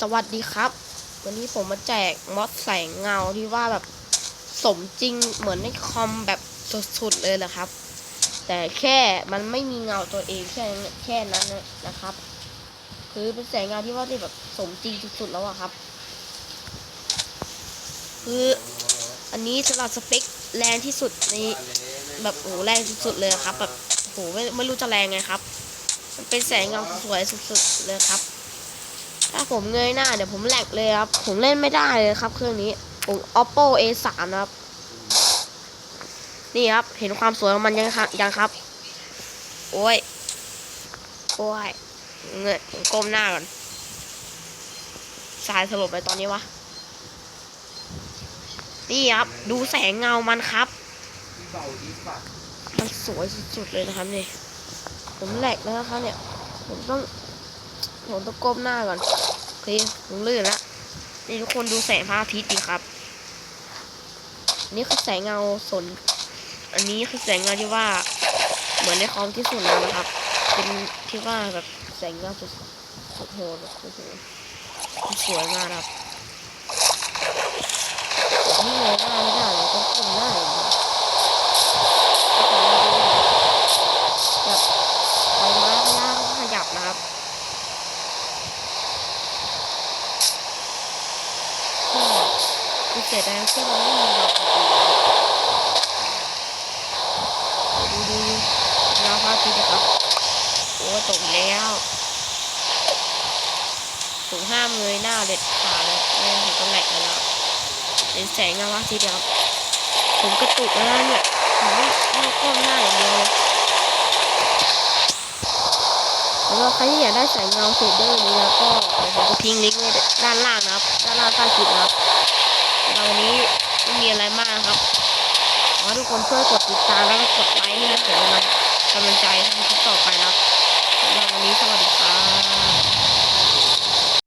สวัสดีครับ วันนี้ผมมาแจกมอสแสงเงาที่ว่าแบบสมจริงเหมือนในคอมแบบสุดๆเลยแหละครับ แต่แค่มันไม่มีเงาตัวเองแค่แค่นั้นนะครับ คือเป็นแสงเงาที่ว่าที่แบบสมจริงสุดๆแล้วอะครับ คืออันนี้สำหรับสเปคแรงที่สุดในแบบโอ้โหแรงสุดๆเลยครับ แบบโอ้โหไม่ไม่รู้จะแรงไงครับ มันเป็นแสงเงาสวยสุดๆเลยครับ ถ้าผมเงยหน้าเดี๋ยวผมแหลกเลยครับ ผมเล่นไม่ได้เลยครับ เครื่องนี้ ผม oppo a 3 นะครับ นี่ครับ เห็นความสวยของมันยังครับยังครับ โอ้ย โอ้ย เงยผมก้มหน้าก่อน สายสลบไปตอนนี้วะ นี่ครับ ดูแสงเงามันครับ มันสวยสุดๆเลยนะครับนี่ ผมแหลกแล้วนะครับเนี่ย ผมต้อง ผมต้องก้มหน้าก่อนโอเคผมลื่นแล้วนี่ทุกคนดูแสงพระอาทิตย์ดีครับ นี่คือแสงเงาสน อันนี้คือแสงเงาที่ว่า เหมือนในคอมที่สุดแล้วนะครับ เป็นที่ว่าแบบแสงเงาสุดสุดโหดแบบโอ้โหสวยมากครับนี่เลยหน้าไม่ได้เลยต้องก้มหน้าอย่างเดียวแบบใบไม้ข้างล่างขยับนะครับ ก็ คือเสียดายที่มันไม่มีเราดูดูดาวพระอาทิตย์นะครับโอ้ตกแล้วถึงห้ามเงยหน้าเด็ดขาดเลยไม่งั้นต้องแหลกแล้วเห็นแสงเงาพระอาทิตย์ครับผมกระตุกแล้วเนี่ยผมไม่ไม่ก้มหน้าอย่างเดียวเลยแล้วก็ใครที่อยากได้แสงเงาเชดเดอร์นี้แล้วก็เดี๋ยวผมจะทิ้งลิงก์ไว้ด้านล่างนะครับ ด้านล่างใต้คลิปนะครับ วันนี้ไม่มีอะไรมากครับขอให้ทุกคนช่วยกดติดตามแล้วก็กดไลค์ให้ผมนะกำลังใจทำคลิปต่อไป